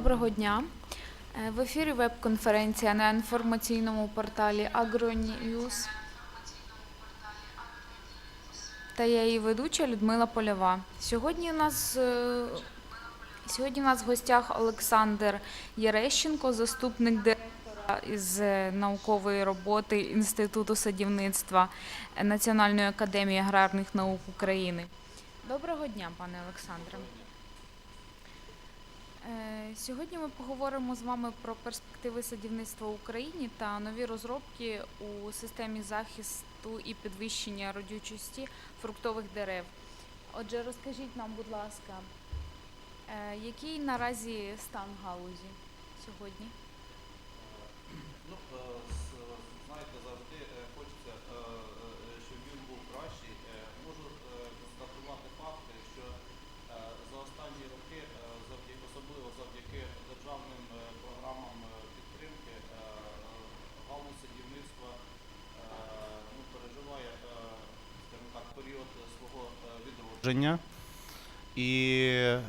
Доброго дня. Е, В ефірі веб-конференція на інформаційному порталі Агроньюз. Та я її ведуча Людмила Польова. Сьогодні у нас е, сьогодні у нас в гостях Олександр Єрещенко, заступник директора із е, наукової роботи Інституту садівництва Національної академії аграрних наук України. Доброго дня, пане Олександре. Е, Сьогодні ми поговоримо з вами про перспективи садівництва в Україні та нові розробки у системі захисту і підвищення родючості фруктових дерев. Отже, розкажіть нам, будь ласка, е, який наразі стан галузі сьогодні? Ну, е, з- знаєте, завжди е, хочеться, е, е, щоб він був кращий. Е, Можу е, констатувати факти, що е, за останні роки, е, завдяки, особливо завдяки державним е, програмам е, підтримки, е, е, галузь садівництва е, ну, переживає, е, скажімо так, період свого е, відродження. І е,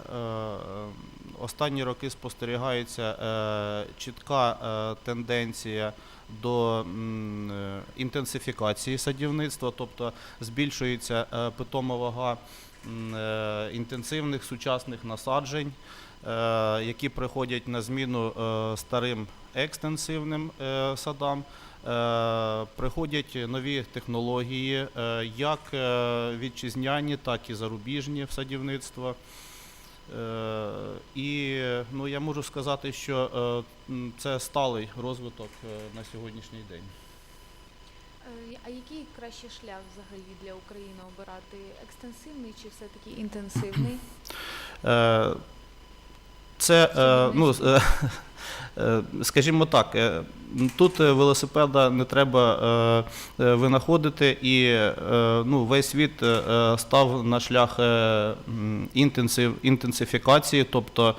останні роки спостерігається е, чітка е, тенденція до м, інтенсифікації садівництва, тобто збільшується е, питома вага е, інтенсивних сучасних насаджень, які приходять на зміну е, старим екстенсивним е, садам. Е, Приходять нові технології, е, як е, вітчизняні, так і зарубіжні в садівництво. Е, І ну, я можу сказати, що е, це сталий розвиток е, на сьогоднішній день. Е, А який кращий шлях взагалі для України обирати? Екстенсивний чи все-таки інтенсивний? Це, е, ну, е, е, скажімо так, тут велосипеда не треба винаходити, і ну, весь світ став на шлях інтенсив, інтенсифікації, тобто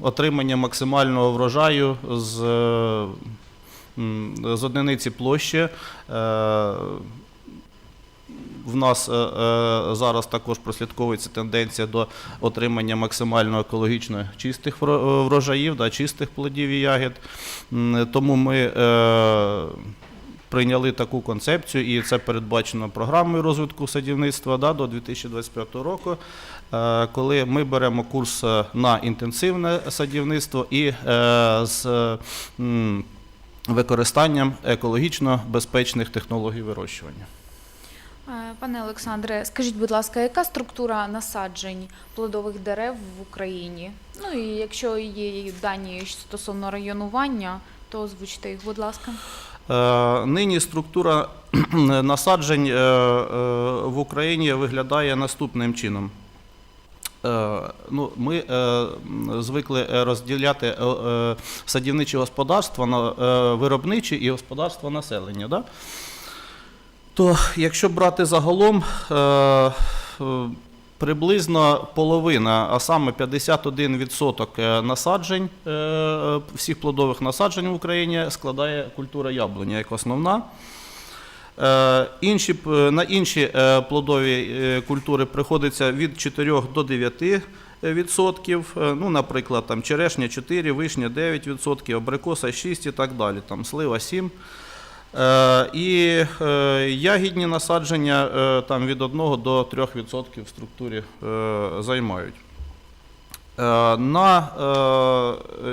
отримання максимального врожаю з, з одиниці площі. В нас е, е, зараз також прослідковується тенденція до отримання максимально екологічно чистих е, врожаїв, да, чистих плодів і ягід. Тому ми прийняли таку концепцію, і це передбачено програмою розвитку садівництва да, до 2025 року, коли ми беремо курс на інтенсивне садівництво і з використанням екологічно безпечних технологій вирощування. Е, Пане Олександре, скажіть, будь ласка, яка структура насаджень плодових дерев в Україні? Ну і якщо є дані стосовно районування, то озвучте їх, будь ласка. Е, Нині структура насаджень е, в Україні виглядає наступним чином. Ну, ми звикли розділяти садівничі господарства на виробничі і господарства населення. Да? То якщо брати загалом, е, е, приблизно половина, а саме 51% е, насаджень, всіх плодових насаджень в Україні складає культура яблуня як основна. Інші, на інші плодові культури приходиться від 4 до 9 відсотків. Ну, наприклад, там черешня 4, вишня 9 відсотків, абрикоса 6 і так далі. Там слива 7. Е, І е, ягідні насадження е, там від 1 до 3 відсотків в структурі займають. На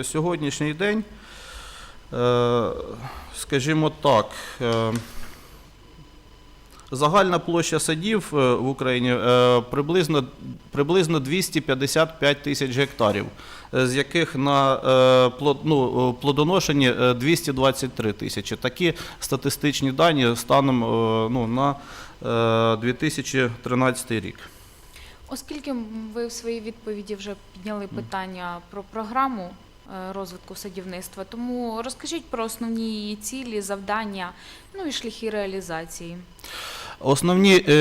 сьогоднішній день, скажімо так, Загальна площа садів е, в Україні е, приблизно, приблизно 255 тисяч гектарів, е, з яких на ну, плодоношенні е, 223 тисячі. Такі статистичні дані станом ну, на е, 2013 рік. Оскільки ви в своїй відповіді вже підняли питання про програму розвитку садівництва, тому розкажіть про основні її цілі, завдання, ну і шляхи реалізації. Основні е,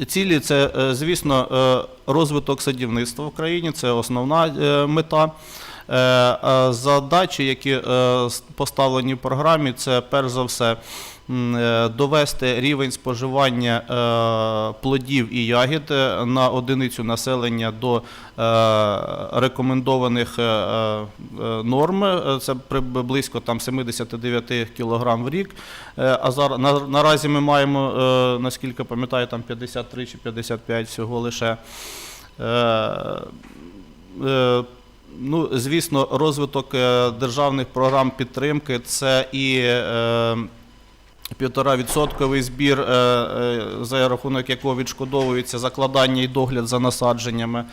е, цілі це, е, звісно, розвиток садівництва в країні, це основна мета. Задачі, які поставлені в програмі, це перш за все довести рівень споживання е, плодів і ягід е, на одиницю населення до е, рекомендованих е, е, норм. Е, Це близько там 79 кг в рік. Е, А зараз наразі ми маємо, е, наскільки пам'ятаю, там 53 чи 55 всього лише. Е, е, Ну, звісно, розвиток е, державних програм підтримки це і півторавідсотковий збір, е, е, за рахунок якого відшкодовується закладання і догляд за насадженнями. Е,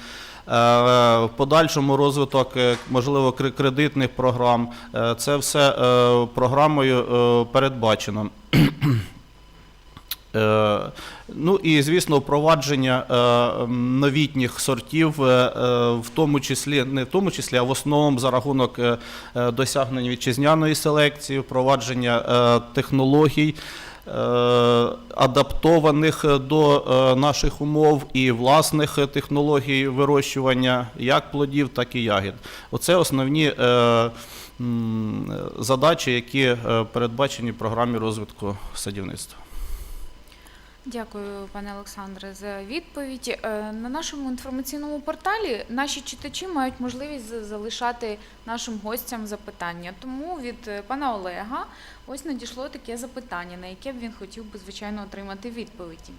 В подальшому розвиток, можливо, кредитних програм. Це все програмою передбачено. Е, Ну і звісно, впровадження е, новітніх сортів, е, в тому числі, не в тому числі, а в основному за рахунок досягнень вітчизняної селекції, впровадження технологій. Адаптованих до наших умов і власних технологій вирощування як плодів, так і ягід. Оце основні задачі, які передбачені в програмі розвитку садівництва. Дякую, пане Олександре, за відповідь. Е, На нашому інформаційному порталі наші читачі мають можливість залишати нашим гостям запитання. Тому від е, пана Олега ось надійшло таке запитання, на яке б він хотів би, звичайно, отримати відповіді.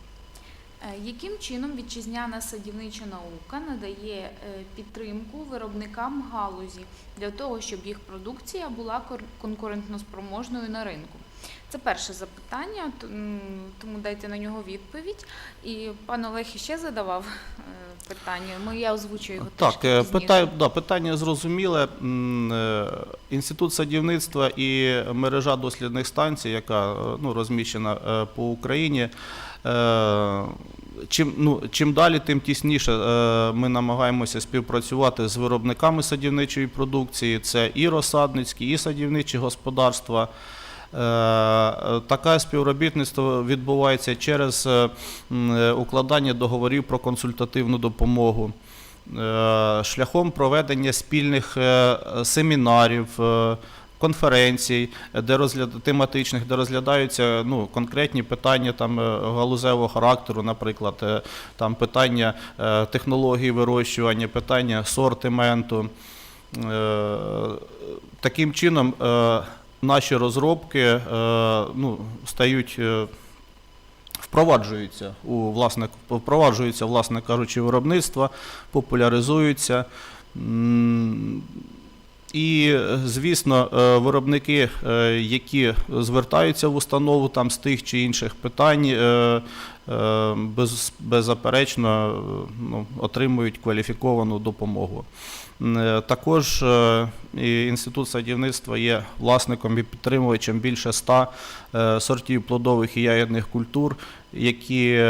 Е, Яким чином вітчизняна садівнича наука надає підтримку виробникам галузі для того, щоб їх продукція була конкурентноспроможною на ринку? Це перше запитання, тому дайте на нього відповідь. І пан Олег іще задавав е, питання. Ми я озвучую його Так, е, пізніше. питаю, да, питання зрозуміле. Е, Інститут садівництва і мережа дослідних станцій, яка ну, розміщена по Україні. Чим, ну, чим далі, тим тісніше ми намагаємося співпрацювати з виробниками садівничої продукції. Це і розсадницькі, і садівничі господарства. Е, Таке співробітництво відбувається через е, е, укладання договорів про консультативну допомогу, шляхом проведення спільних семінарів. Конференцій, де розгляд тематичних, де розглядаються ну, конкретні питання там галузевого характеру, наприклад, там питання технології вирощування, питання сортименту. Таким чином, наші розробки е, ну, стають. е, Впроваджуються у власне впроваджуються, власне кажучи, виробництва, популяризуються. І, е, звісно, е, виробники, е, які звертаються в установу там з тих чи інших питань, без, беззаперечно ну, отримують кваліфіковану допомогу. Також інститут садівництва є власником і підтримувачем більше ста сортів плодових і ягідних культур, які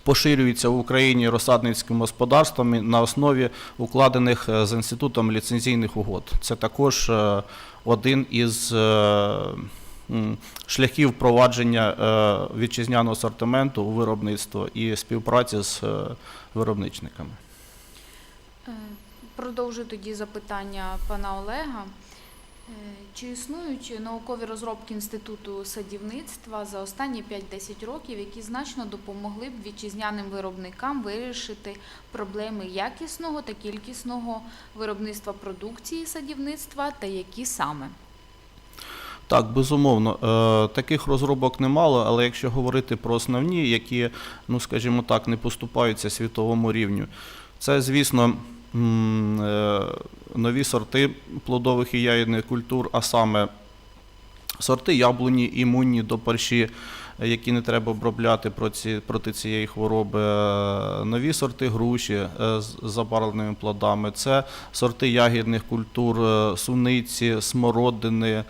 м, поширюються в Україні розсадницьким господарством на основі укладених е, з інститутом ліцензійних угод. Це також е, один із е, шляхів впровадження вітчизняного асортименту у виробництво і співпраці з виробничниками. Е, Продовжу тоді запитання пана Олега. Е, Чи існують наукові розробки Інституту садівництва за останні 5-10 років, які значно допомогли б вітчизняним виробникам вирішити проблеми якісного та кількісного виробництва продукції садівництва та які саме? Так, безумовно. Е, Таких розробок немало, але якщо говорити про основні, які, ну скажімо так, не поступаються світовому рівню, це, звісно, нові сорти плодових і ягідних культур, а саме сорти яблуні, імунні до парші, е, які не треба обробляти проти, цієї хвороби, е, нові сорти груші е, з забарвленими плодами, це сорти ягідних культур, е, суниці, смородини,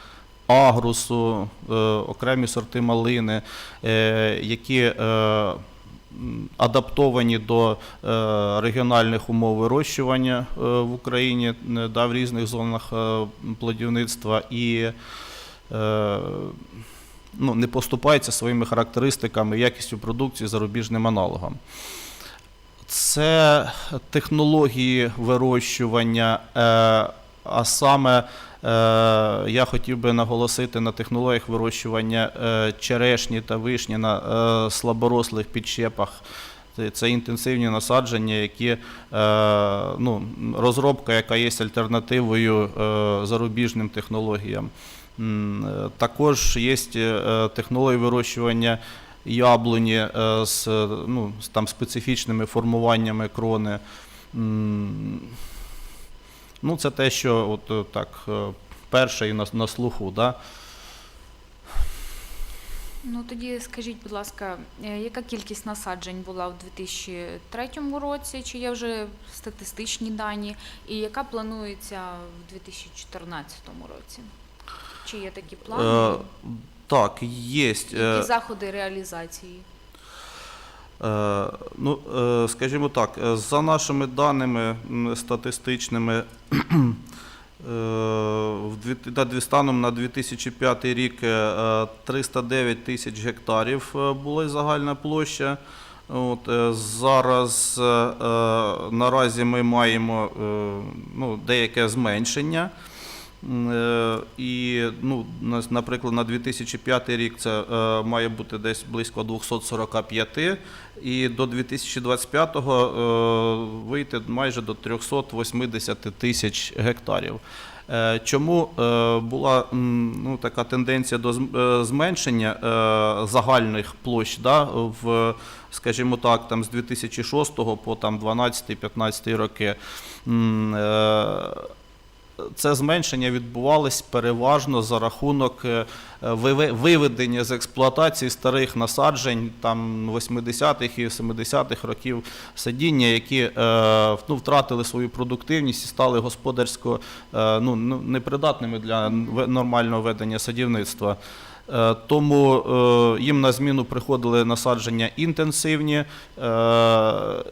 агрусу, е, окремі сорти малини, е, які е, адаптовані до е, регіональних умов вирощування е, в Україні е, да, в різних зонах плодівництва і ну, не поступаються своїми характеристиками, якістю продукції зарубіжним аналогам. Це технології вирощування, а саме е, я хотів би наголосити на технологіях вирощування е, черешні та вишні на е, слаборослих підщепах. Це- інтенсивні насадження, які ну, розробка, яка є альтернативою зарубіжним технологіям. Також є технології вирощування яблуні з, ну, там специфічними формуваннями крони. Ну, це те, що от е, так е, перше і на, на слуху. Да? Ну тоді скажіть, будь ласка, е, яка кількість насаджень була в 2003 році? Чи є вже статистичні дані? І яка планується в 2014 році? Чи є такі плани? Е, так, є. Які заходи реалізації? Е, Ну, е, скажімо так, е, за нашими даними статистичними, станом на 2005 рік е, 309 тисяч гектарів була загальна площа. От, зараз наразі ми маємо ну, деяке зменшення. Е, І, ну, наприклад, на 2005 рік це е, має бути десь близько 245, і до 2025-го е, вийти майже до 380 тисяч гектарів. Чому була ну, така тенденція до зменшення загальних площ да, в, скажімо так, там з 2006 по там 12-15 роки? Це зменшення відбувалось переважно за рахунок е, виведення з експлуатації старих насаджень там 80-х і 70-х років садіння, які е, ну, втратили свою продуктивність і стали господарсько е, ну, непридатними для нормального ведення садівництва. Тому їм на зміну приходили насадження інтенсивні,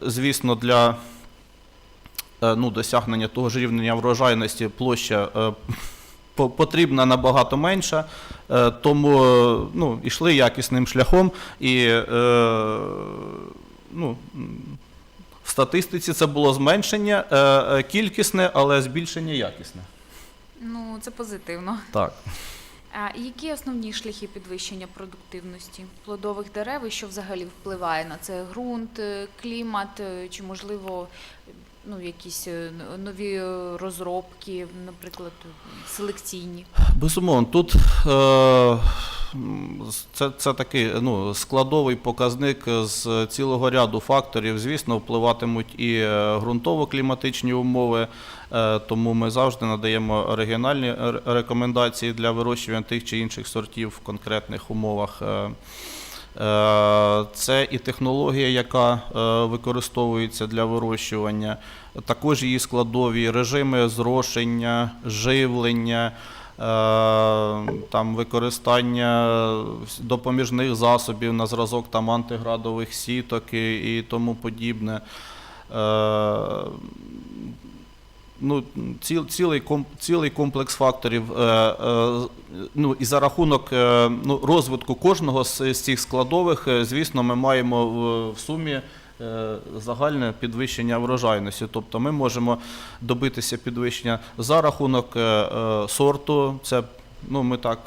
звісно, для ну, досягнення того ж рівня врожайності площа е, потрібна набагато менша, е, тому е, ну, йшли якісним шляхом і е, ну, в статистиці це було зменшення е, е, кількісне, але збільшення якісне. Ну, це позитивно. Так. А які основні шляхи підвищення продуктивності плодових дерев і що взагалі впливає на це? Ґрунт, е, клімат, е, чи можливо ну, якісь е, нові е, розробки, наприклад, селекційні? Безумовно, тут е, це, це такий ну, складовий показник з цілого ряду факторів. Звісно, впливатимуть і ґрунтово-кліматичні умови, тому ми завжди надаємо регіональні рекомендації для вирощування тих чи інших сортів в конкретних умовах. Е, Це і технологія, яка е, використовується для вирощування, також її складові режими зрошення, живлення, е, там використання допоміжних засобів на зразок там антиградових сіток і тому подібне. Ну, ціл, цілий, цілий комплекс факторів. Е, е, ну, і за рахунок е, ну, розвитку кожного з, з цих складових, е, звісно, ми маємо в, в сумі е, загальне підвищення врожайності. Тобто ми можемо добитися підвищення за рахунок е, е, сорту. Це Ну, ми так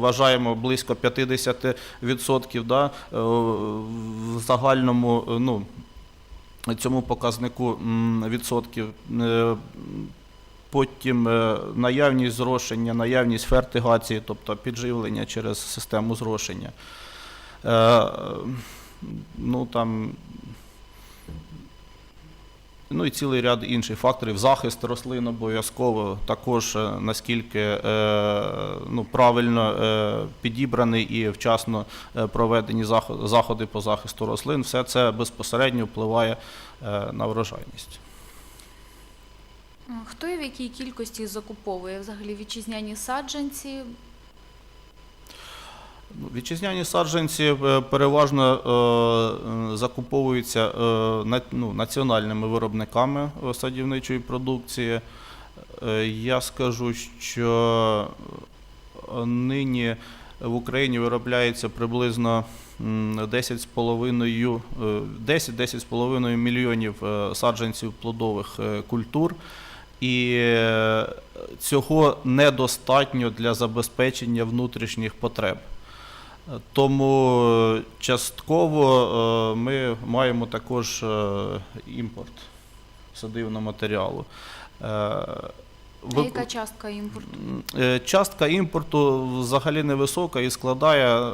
вважаємо близько 50% да, в загальному ну, цьому показнику відсотків. Е, Потім е, наявність зрошення, наявність фертигації, тобто підживлення через систему зрошення. Е, Ну, там, ну і цілий ряд інших факторів. Захист рослин обов'язково також е, наскільки е, ну, правильно е, підібраний і вчасно проведені заходи по захисту рослин. Все це безпосередньо впливає на врожайність. Хто і в якій кількості закуповує взагалі вітчизняні саджанці? Вітчизняні саджанці е, переважно е, закуповуються е, ну, національними виробниками садівничої продукції. Я скажу, що нині в Україні виробляється приблизно м, 10,5 е, 10-10,5 мільйонів саджанців плодових культур. і цього недостатньо для забезпечення внутрішніх потреб. Тому е, частково е, ми маємо також е, імпорт садивного матеріалу. А яка частка імпорту? Частка імпорту взагалі невисока і складає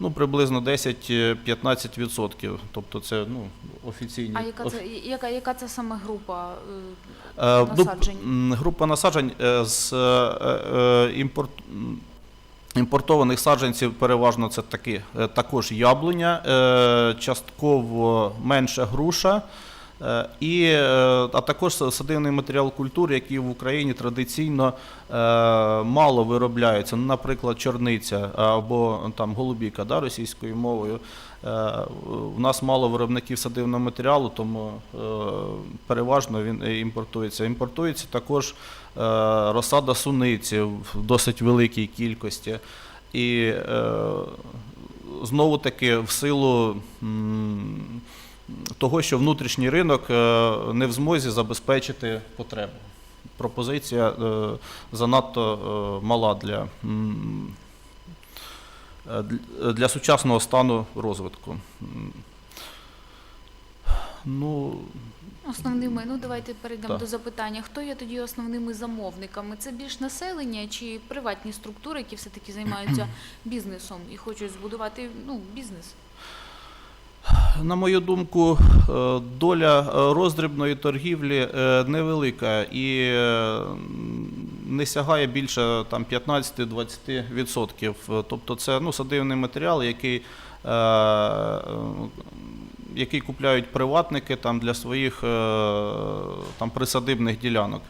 ну, приблизно 10-15%. Тобто це ну, офіційні. А яка це яка, яка це саме група? ну, насаджень? група насаджень з імпорт, м, імпортованих саджанців переважно це такі, е, також яблуня, е, частково менша груша. е, І, а також садивний матеріал культур, який в Україні традиційно мало виробляється. Ну, Наприклад, чорниця або там голубіка да, російською мовою. Е, У нас мало виробників садивного матеріалу, тому е, переважно він е, імпортується. Імпортується також е, розсада суниці в досить великій кількості. І е, знову таки в силу того, що внутрішній ринок е, не в змозі забезпечити потребу. Пропозиція е, занадто е, мала для, е, для сучасного стану розвитку. Ну, Основними, ну давайте перейдемо Так. до запитання. Хто є тоді основними замовниками? Це більш населення чи приватні структури, які все-таки займаються бізнесом і хочуть збудувати ну, бізнес? На мою думку, е, доля е, роздрібної торгівлі е, невелика і е, не сягає більше там 15-20%. Е, Тобто це ну, садивний матеріал, який, е, який купляють приватники там, для своїх е, там, присадибних ділянок.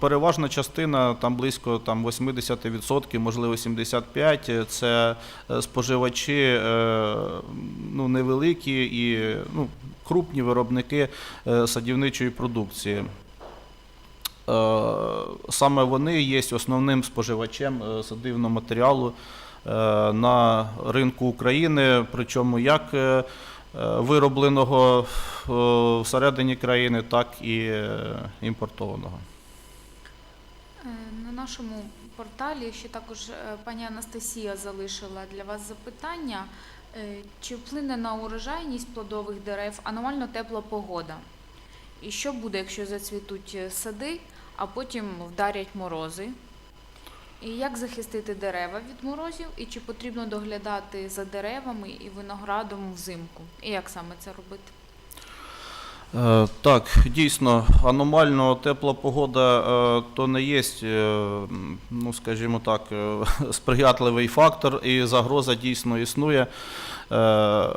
Переважна частина, там близько там, 80%, можливо 75%, це е, споживачі ну, невеликі і ну, крупні виробники садівничої продукції. Е, Саме вони є основним споживачем е, садивного матеріалу е, на ринку України, причому як виробленого всередині країни, так і імпортованого. На нашому порталі ще також пані Анастасія залишила для вас запитання. Чи вплине на урожайність плодових дерев аномально тепла погода? І що буде, якщо зацвітуть сади, а потім вдарять морози? І як захистити дерева від морозів? І чи потрібно доглядати за деревами і виноградом взимку? І як саме це робити? Е, Так, дійсно, аномально тепла погода е, то не є, ну скажімо так, е, сприятливий фактор, і загроза дійсно існує. Е,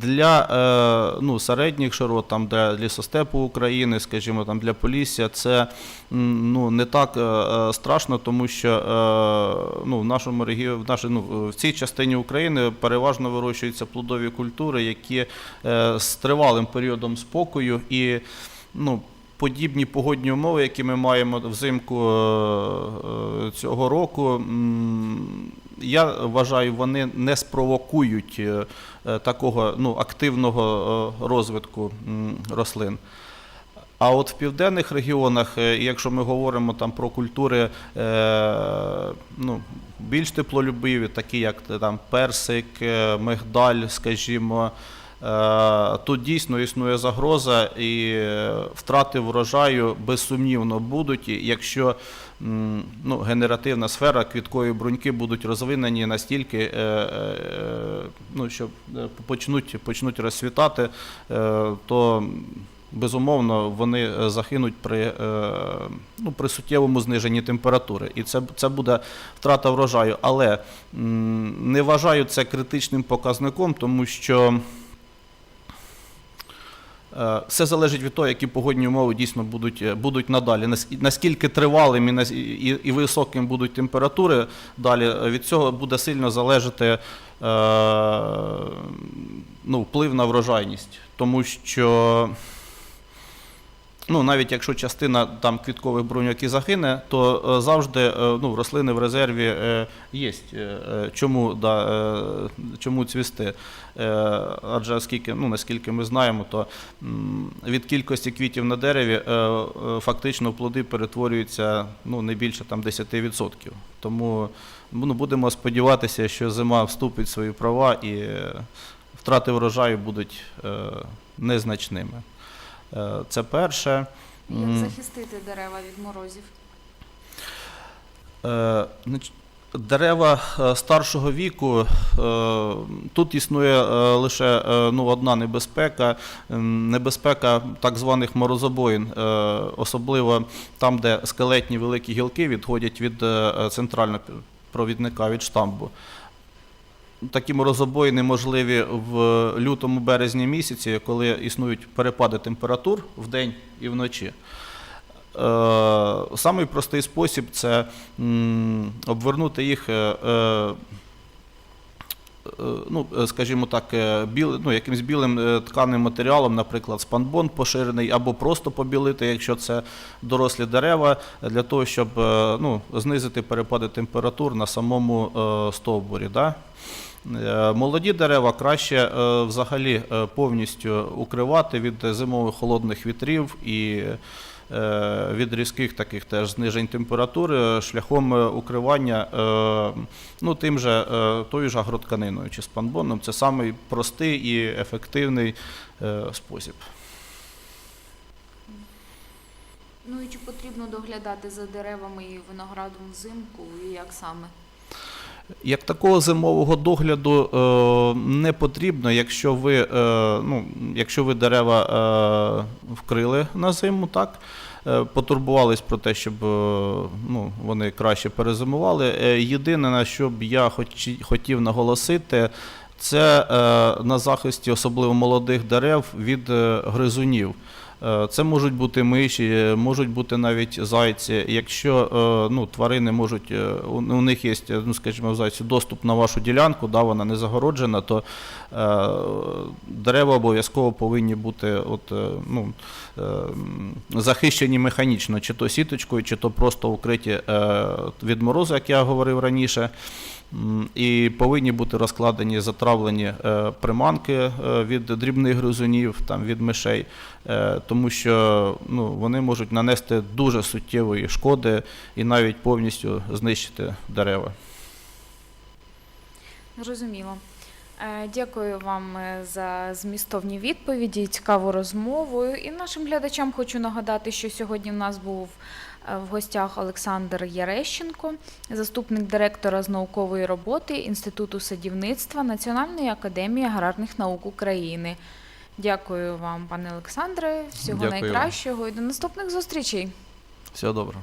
Для е, ну, середніх широт, там, для лісостепу України, скажімо, там, для Полісся, це ну, не так е, е, страшно, тому що е, ну, в нашому регіоні, в, нашій, ну, в цій частині України переважно вирощуються плодові культури, які е, з тривалим періодом спокою і ну, подібні погодні умови, які ми маємо взимку е, е, цього року, я вважаю, вони не спровокують е, такого ну, активного розвитку рослин. А от в південних регіонах, якщо ми говоримо там про культури ну, більш теплолюбиві, такі як там персик, мигдаль, скажімо, тут дійсно існує загроза і е, втрати врожаю безсумнівно будуть, якщо ну, генеративна сфера квіткові бруньки будуть розвинені настільки, е, е, ну, що е, почнуть, почнуть розцвітати, е, то безумовно вони е, загинуть при, е, ну, при суттєвому зниженні температури. І це, це буде втрата врожаю. Але не вважаю це критичним показником, тому що. Е, Все залежить від того, які погодні умови дійсно будуть, е, будуть надалі. Наскільки тривалим і, і, і високим будуть температури далі, е, від цього буде сильно залежати ну, вплив на врожайність. Тому що Ну, навіть якщо частина там квіткових бруньок і загине, то е, завжди е, ну, рослини в резерві е, є. Чому, да, чому цвісти? Адже скільки, ну, наскільки ми знаємо, то від кількості квітів на дереві фактично плоди перетворюються ну, не більше там, 10%. Тому ну, будемо сподіватися, що зима вступить в свої права і втрати врожаю будуть незначними. Е, Це перше. Як захистити дерева від морозів? Е, Дерева е, старшого віку тут існує лише ну, одна небезпека, небезпека так званих морозобоїн, особливо там, де скелетні великі гілки відходять від центрального провідника від штамбу. Такі морозобої неможливі в лютому березні місяці, коли існують перепади температур вдень і вночі. Е, Самий простий спосіб це обвернути їх, е, е, ну, скажімо так, біл, ну, якимсь білим тканим матеріалом, наприклад, спанбон поширений, або просто побілити, якщо це дорослі дерева, для того, щоб ну, знизити перепади температур на самому стовбурі. Да? Е, Молоді дерева краще е, взагалі е, повністю укривати від зимових холодних вітрів і від різких таких теж знижень температури шляхом укривання ну, тим же, тою ж агротканиною чи спанбоном. Це самий простий і ефективний спосіб. Ну і чи потрібно доглядати за деревами і виноградом взимку, і як саме? Як такого зимового догляду е, не потрібно, якщо ви, е, ну, якщо ви дерева е, вкрили на зиму, так, потурбувались про те, щоб ну, вони краще перезимували. Єдине, на що б я хотів наголосити, це на захисті особливо молодих дерев від гризунів. Е, Це можуть бути миші, е, можуть бути навіть зайці. Якщо е, ну, тварини можуть, у, них є, ну, скажімо, зайці доступ на вашу ділянку, да, вона не загороджена, то дерева обов'язково повинні бути от, ну, захищені механічно, чи то сіточкою, чи то просто укриті від морозу, як я говорив раніше. І повинні бути розкладені затравлені е, приманки е, від дрібних гризунів, там, від мишей, е, тому що ну, вони можуть нанести дуже суттєвої шкоди і навіть повністю знищити дерева. Зрозуміло. Е, Дякую вам за змістовні відповіді, цікаву розмову. І нашим глядачам хочу нагадати, що сьогодні в нас був в гостях Олександр Ярещенко, заступник директора з наукової роботи Інституту садівництва Національної академії аграрних наук України. Дякую вам, пане Олександре. Всього Дякую вам. найкращого і до наступних зустрічей. Всього доброго.